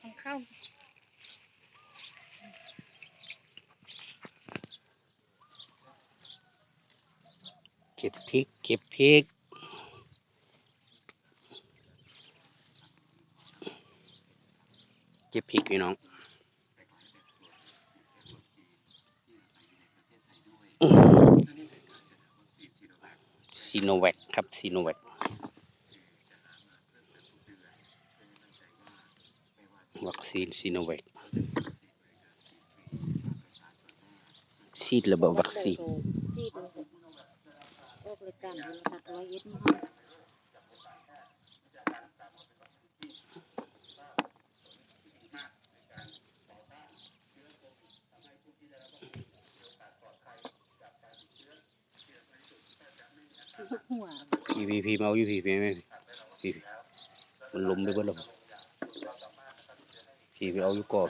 ของข้าเก็บพริก เก็บพริกเก็บพริกพี่น้องซีโนแวคครับซีโนแวค vaccine Sinovac Seed lah buat vaksin. PVP mau PVP ไหม PVP มันล้มไปบ้างหรอ ขี่ไปเอาอยู่กอน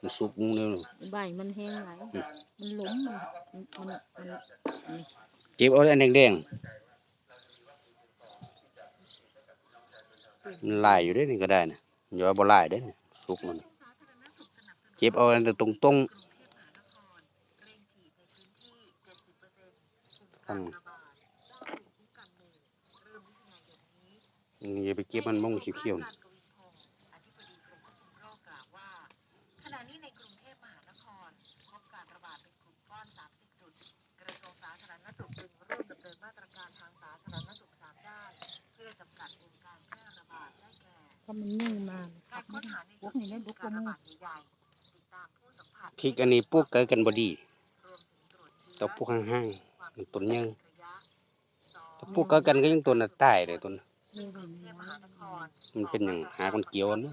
มันสุกมุ้งเรือใบมันแห้งไหลมันล้มมันมันมันเจ็บเอาอันแดงๆมันไหลอยู่ด้วยนี่ก็ได้นะอย่าบ่ลายได้นะสุกมันเจ็บเอาอันตรงตรงตั้งอย่าไปเก็บมันมุ้งเขียวๆ ถ้ามันนึ่งมาพวกนี้ได้บุกกระมูคิกอันนี้พวกเกิดกันบดีต่อพวกห้างๆมันตุนยังต่อพวกเกิดกันก็ยังตัวน่ะตายเลยตัวมันเป็นอย่างหาคนเกี่ยวนะ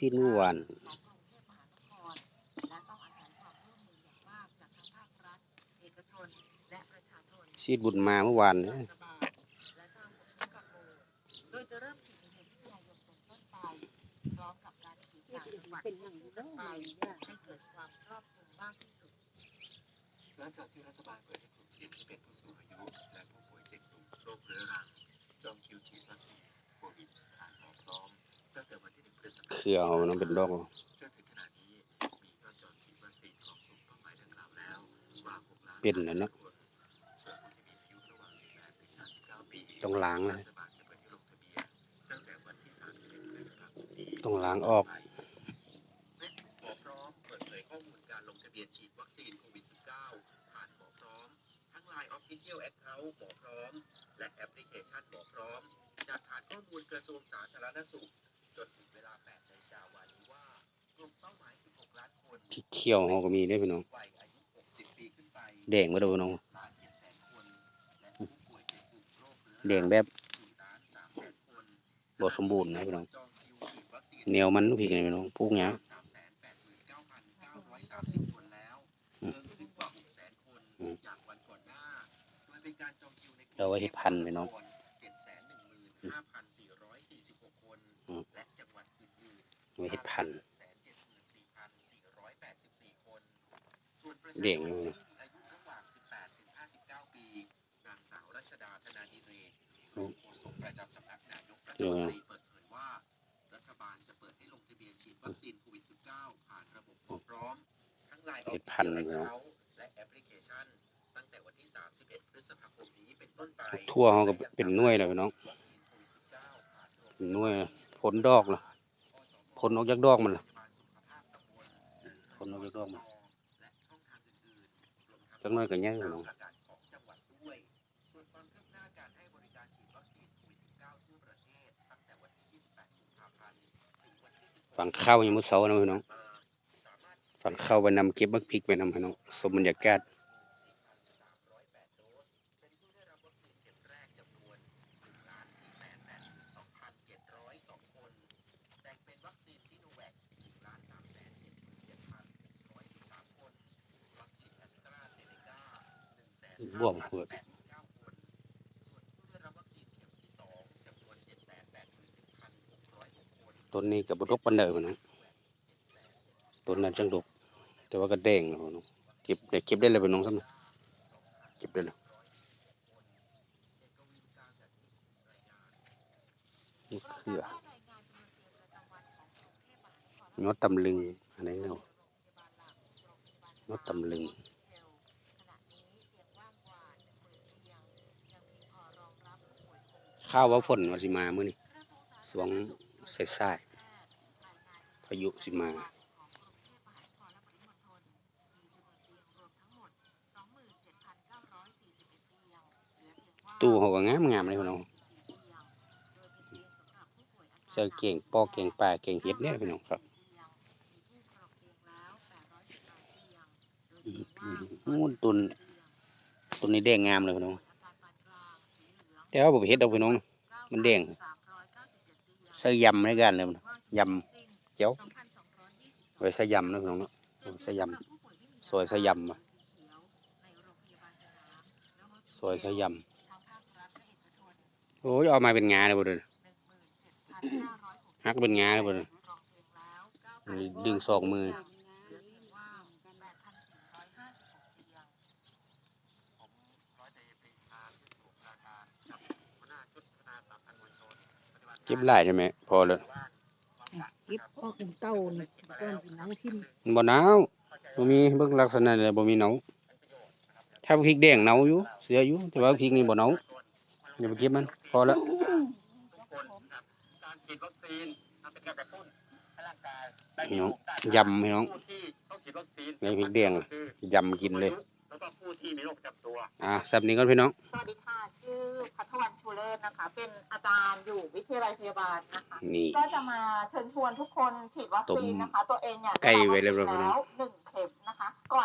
สิ้นวัน ชีดบุญมาเมื่อวานจากที่รัฐบาลเปิดให้กลุ่มเสี่ยงที่เป็นผู้สูงอายุและผู้ป่วยติดกลุ่มโรคเรื้อรังจองคิวฉีดวัคซีนโควิดผ่านหมอพร้อม เขียวน้องเป็นดอกเป็นนะเนาะต้องล้างนะต้องล้างออกและแอปพลิเคชันหมอพร้อม จากฐานข้อมูลกระทรวงสาธารณสุข จนถึงเวลา8นาฬิกาวันนี้ว่ากลุ่มเป้าหมาย 16 ล้านคนพริเขียวเขาก็มีด้วยพี่น้องแดงมาดูน้องดแนน้องแดงแบบบสมบูรณ์นะพี่น้องแนวมันลูกพี่พี่น้องพวกเนี้ยเราไว้ให้พันไปน้อง มีเหตุพันเลียงอยู่ประจำสำนักนายกรัฐมนตรีเปิดเผยว่ารัฐบาลจะเปิดให้ลงทะเบียนฉีดวัคซีนโควิด -19 ผ่านระบบพร้อมทั้เลยนะทั่วเขาก็เป็นน่วยเลยพี่น้องน่วยผลดอกเหรอ ขนออกจากดองมันล่ะขนออกจากดองมันจังน้อยก็แย่ลงฝั่งเข้าวยังมุดเสานะพี่น้องฝั่งเข้าไปนำเก็บบักพริกไปนำพี่น้องสมบรรยากาศ นวน781,606คนต้นนี้ก็บ่ดกปานใดพี่น้องต้นนั้นจังดก แต่ว่าก็แดงแล้วพี่น้องเก็บได้เก็บได้เลยพี่น้องซ้ำนะเก็บได้แล้วมะเขือยอดตำลึง อันนี้เนาะยอดตำลึง ข้าวว่าฝนว่าสิมามื้อนี้สวงใสายๆพายุสิมาตู้เขาก็งามงามเลยพี่น้องใส่เก่งปอเก่งปลาเก่งเฮ็ดเนี่ยพี่น้องครับอืมอืมนู่นตุนตุนนี้แดงงามเลยพี่น้อง แต่ว่าผมเฮ็ดเอาพี่น้อง มันแดงใส่ยำในการเลยมันยำเจียวไว้ใส่ยำนะพี่น้องเนาะเอาใส่ยำซอยใส่ยำมาซอยใส่ยำโอ้ยเอามาเป็นงาเลยบ่เด้อฮักเป็นงาเลยบ่เด้อนี่ดึงสองมือ ก็บหลายใช่ไหมพอแล้วกิบพ่อเป็นเต้านี่ก้อนเป็นหนังทิ่มมันบ่หนาวบ่มีเบิ่งลักษณะเลยบ่มีหนาวถ้าพริกแดงหนาวอยู่เสืออยู่แต่ว่าพริกนี่บ่หนาวอย่าไปเก็บมันพอแล้วทุกคนครับการฉีดวัคซีนมันเป็นการกระตุ้นให้ร่างกายได้พี่มีน้องภูมิต้านทานยำพี่น้องผู้ที่ต้องฉีดวัคซีนในพริกแดงก็คือยำกินเลยแล้วก็ผู้ที่มีโรคประจำตัวอ่าสับนี้ก่อนพี่น้อง สวัสดีค่ะ ชื่อพัทวันชู เลิศนะคะเป็นอาจารย์อยู่วิทยาลัยพยาบาลนะคะ นี่ ก็จะมาเชิญชวนทุกคนฉีดวัคซีนนะคะ ตัวเองเนี่ยไก่ไว้ด้เรียบร้อยแล้วหนึ่งเข็มนะคะ ก่อน